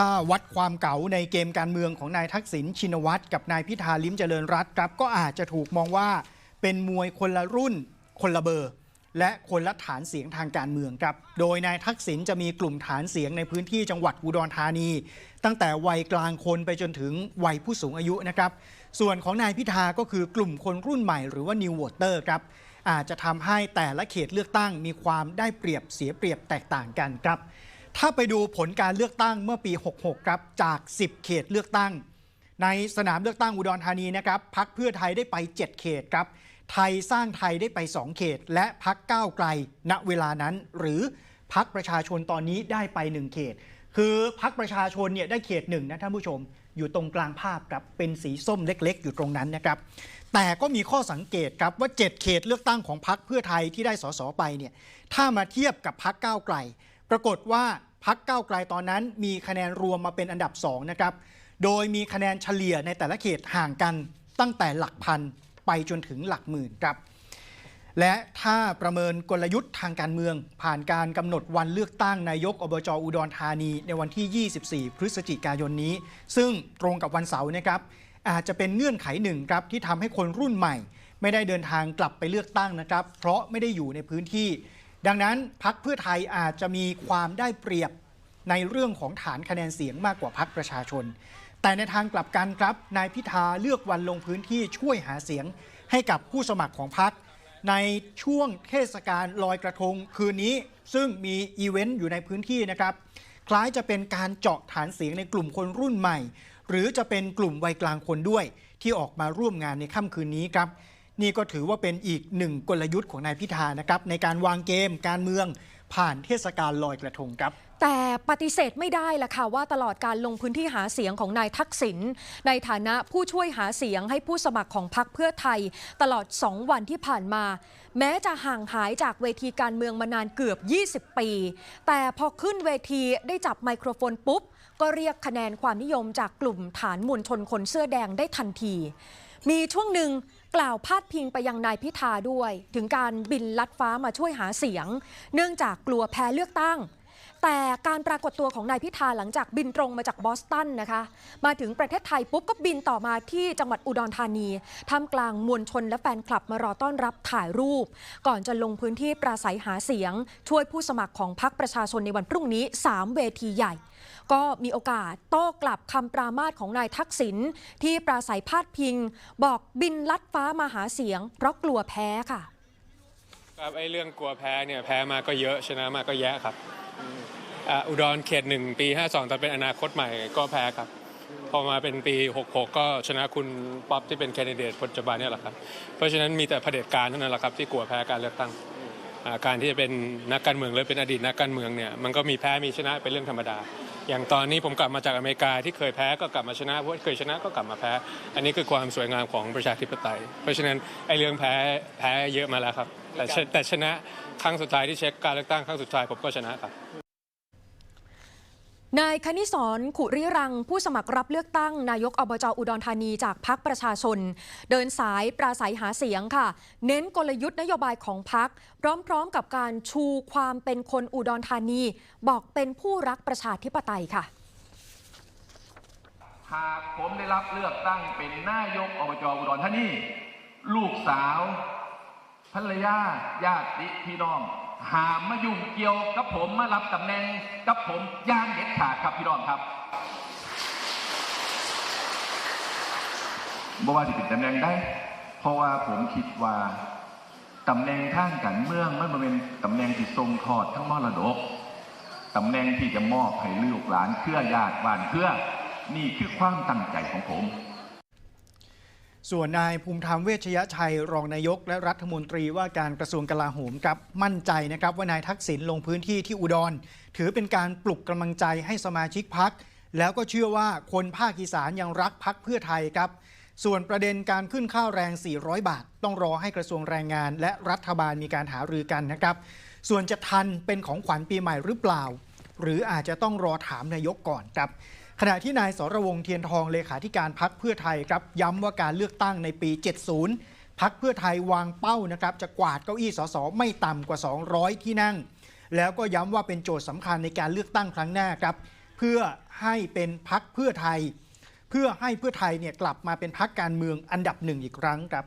ถ้าวัดความเก๋าในเกมการเมืองของนายทักษิณชินวัตรกับนายพิธาลิ้มเจริญรัตครับ ก็อาจจะถูกมองว่าเป็นมวยคนละรุ่น คนละเบอร์ และคนละฐานเสียงทางการเมืองครับ โดยนายทักษิณจะมีกลุ่มฐานเสียงในพื้นที่จังหวัดอุดรธานี ตั้งแต่วัยกลางคนไปจนถึงวัยผู้สูงอายุนะครับ ส่วนของนายพิธาก็คือกลุ่มคนรุ่นใหม่หรือว่า New Voter ครับอาจจะทำให้แต่ละเขตเลือกตั้งมีความได้เปรียบเสียเปรียบแตกต่างกันครับ ถ้าไปดูผลการเลือกตั้งเมื่อปี 66 ครับ จาก 10 เขตเลือกตั้ง ในสนามเลือกตั้งอุดรธานีนะครับพักเพื่อไทยได้ไป 7 เขตครับ ไทยสร้างไทยได้ไป 2 เขต และพักก้าวไกล ณเวลานั้น หรือพักประชาชนตอนนี้ได้ไป 1 เขต คือพักประชาชนเนี่ยได้เขตหนึ่งนะท่านผู้ชม อยู่ตรงกลางภาพครับเป็นสีส้มเล็ก ๆ อยู่ตรงนั้นนะครับ แต่ก็มีข้อสังเกตครับว่า 7 เขตเลือกตั้งของพักเพื่อไทยที่ได้สสไปเนี่ยถ้ามาเทียบกับพักก้าวไกล ปรากฏว่าพักก้าไกลตอนนั้น มีคะแนนรวมมาเป็นอันดับ2นะครับ โดยมีคะแนนเฉลี่ยในแต่ละเขตห่างกันตั้งแต่หลักพันไปจนถึงหลักหมื่นครับ และถ้าประเมินกลยุทธ์ทางการเมือง ผ่านการกำหนดวันเลือกตั้งนายกอบจอุดรธานี ในวันที่ 24 พฤศจิกายนนี้ ซึ่งตรงกับวันเสาร์นะครับ อาจจะเป็นเงื่อนไขหนึ่งครับที่ทำให้คนรุ่นใหม่ ไม่ได้เดินทางกลับไปเลือกตั้งนะครับ เพราะไม่ได้อยู่ในพื้นที่ ดังนั้นพักเพื่อไทยอาจจะมีความได้เปรียบในเรื่องของฐานคะแนนเสียงมากกว่าพักประชาชน แต่ในทางกลับกันครับ นายพิธาเลือกวันลงพื้นที่ช่วยหาเสียงให้กับผู้สมัครของพักในช่วงเทศกาลลอยกระทงคืนนี้ ซึ่งมีอีเวนต์อยู่ในพื้นที่นะครับ คล้ายจะเป็นการเจาะฐานเสียงในกลุ่มคนรุ่นใหม่ หรือจะเป็นกลุ่มวัยกลางคนด้วย ที่ออกมาร่วมงานในค่ำคืนนี้ครับ นี่ก็ถือว่าเป็นอีกหนึ่งกลยุทธ์ของนายพิธานะครับ ในการวางเกมการเมืองผ่านเทศกาลลอยกระทงครับ แต่ปฏิเสธไม่ได้ละค่ะว่าตลอดการลงพื้นที่หาเสียงของนายทักษิณในฐานะผู้ช่วยหาเสียงให้ผู้สมัครของพรรคเพื่อไทย ตลอด 2 วันที่ผ่านมา แม้จะห่างหายจากเวทีการเมืองมานานเกือบ 20 ปี แต่พอขึ้นเวทีได้จับไมโครโฟนปุ๊บ ก็เรียกคะแนนความนิยมจากกลุ่มฐานมวลชนคนเสื้อแดงได้ทันที มีช่วงหนึ่ง กล่าวพาดพิงไปยังนายพิธาด้วย ถึงการบินลัดฟ้ามาช่วยหาเสียง เนื่องจากกลัวแพ้เลือกตั้ง แต่การปรากฏตัวของนายพิธาหลังจากบินตรงมาจากบอสตันนะคะ มาถึงประเทศไทยปุ๊บก็บินต่อมาที่จังหวัดอุดรธานีท่ามกลางมวลชนและแฟนคลับมารอต้อนรับถ่ายรูป ก่อนจะลงพื้นที่ปราศัยหาเสียง ช่วยผู้สมัครของพรรคประชาชนในวันพรุ่งนี้ 3 เวทีใหญ่ ก็มีโอกาสโต้กลับคำปรามาสของนายทักษิณที่ปราศัยพาดพิง บอกบินลัดฟ้ามาหาเสียง เพราะกลัวแพ้ค่ะครับไอ้เรื่องกลัวแพ้เนี่ยแพ้มาก็เยอะชนะมาก็แยะครับ อ่าอุดรเขตหนึ่งปี 52 ตอนเป็นอนาคตใหม่ก็แพ้ครับ พอมาเป็นปี 66 ก็ชนะคุณป๊อปที่เป็นแคนดิเดตปัจจุบันเนี่ยแหละครับ เพราะฉะนั้นมีแต่เผด็จการเท่านั้นแหละครับที่กลัวแพ้การเลือกตั้งอ่าการที่จะเป็นนักการเมืองหรือเป็นอดีตนักการเมืองเนี่ยมันก็มีแพ้มีชนะเป็นเรื่องธรรมดา อย่างตอนนี้ผมกลับมาจากอเมริกาที่เคยแพ้ก็กลับมาชนะเพราะเคยชนะก็กลับมาแพ้ อันนี้คือความสวยงามของประชาธิปไตย เพราะฉะนั้นไอ้เรื่องแพ้แพ้เยอะมาแล้วครับ แต่ชแต่ชนะครั้งสุดท้ายที่เช็คการเลือกตั้งครั้งสุดท้ายผมก็ชนะครับ นายคณิศรขุริรัง ผู้สมัครรับเลือกตั้ง นายกอบจอุดรธานีจากพักประชาชน เดินสายปราศัยหาเสียงค่ะ เน้นกลยุทธ์นโยบายของพักพร้อมๆกับการชูความเป็นคนอุดรธานี บอกเป็นผู้รักประชาธิปไตยค่ะ หากผมได้รับเลือกตั้งเป็นนายกอบจอุดรธานี ลูกสาวภรรยาญาติพี่น้อง หามมายุ่งเกี่ยวกับผมมารับตำแหน่งกับผมย่างเด็ดขาดครับพี่น้องครับบ่ว่าจะเป็นตำแหน่งได้ เพราะว่าผมคิดว่าตำแหน่งข้างกันเมืองมันเป็นตำแหน่งที่ทรงทอดทั้งมรดกตำแหน่งที่จะมอบให้ลูกหลานเครือญาติบ้านเครือนี่คือความตั้งใจของผม ส่วนนายภูมิธรรมเวชยชัย รองนายก และรัฐมนตรีว่าการกระทรวงกลาโหมครับมั่นใจนะครับว่านายทักษิณลงพื้นที่ที่อุดร ถือเป็นการปลุกกำลังใจให้สมาชิกพัก แล้วก็เชื่อว่าคนภาคอีสานยังรักพักเพื่อไทยครับ ส่วนประเด็นการขึ้นข้าวแรง 400 บาท ต้องรอให้กระทรวงแรงงาน และรัฐบาลมีการหารือกันนะครับ ส่วนจะทันเป็นของขวัญปีใหม่หรือเปล่า หรืออาจจะต้องรอถามนายกก่อนครับ ขณะที่นายสรวงเทียนทองเลขาธิการพักเพื่อไทยครับย้ำว่าการเลือกตั้งในปี 70 พักเพื่อไทยวางเป้านะครับจะกวาดเก้าอี้สสไม่ต่ำกว่า 200 ที่นั่ง แล้วก็ย้ำว่าเป็นโจทย์สำคัญในการเลือกตั้งครั้งหน้าครับ เพื่อให้เป็นพักเพื่อไทย เพื่อให้เพื่อไทยเนี่ยกลับมาเป็นพักการเมืองอันดับหนึ่งอีกครั้งครับ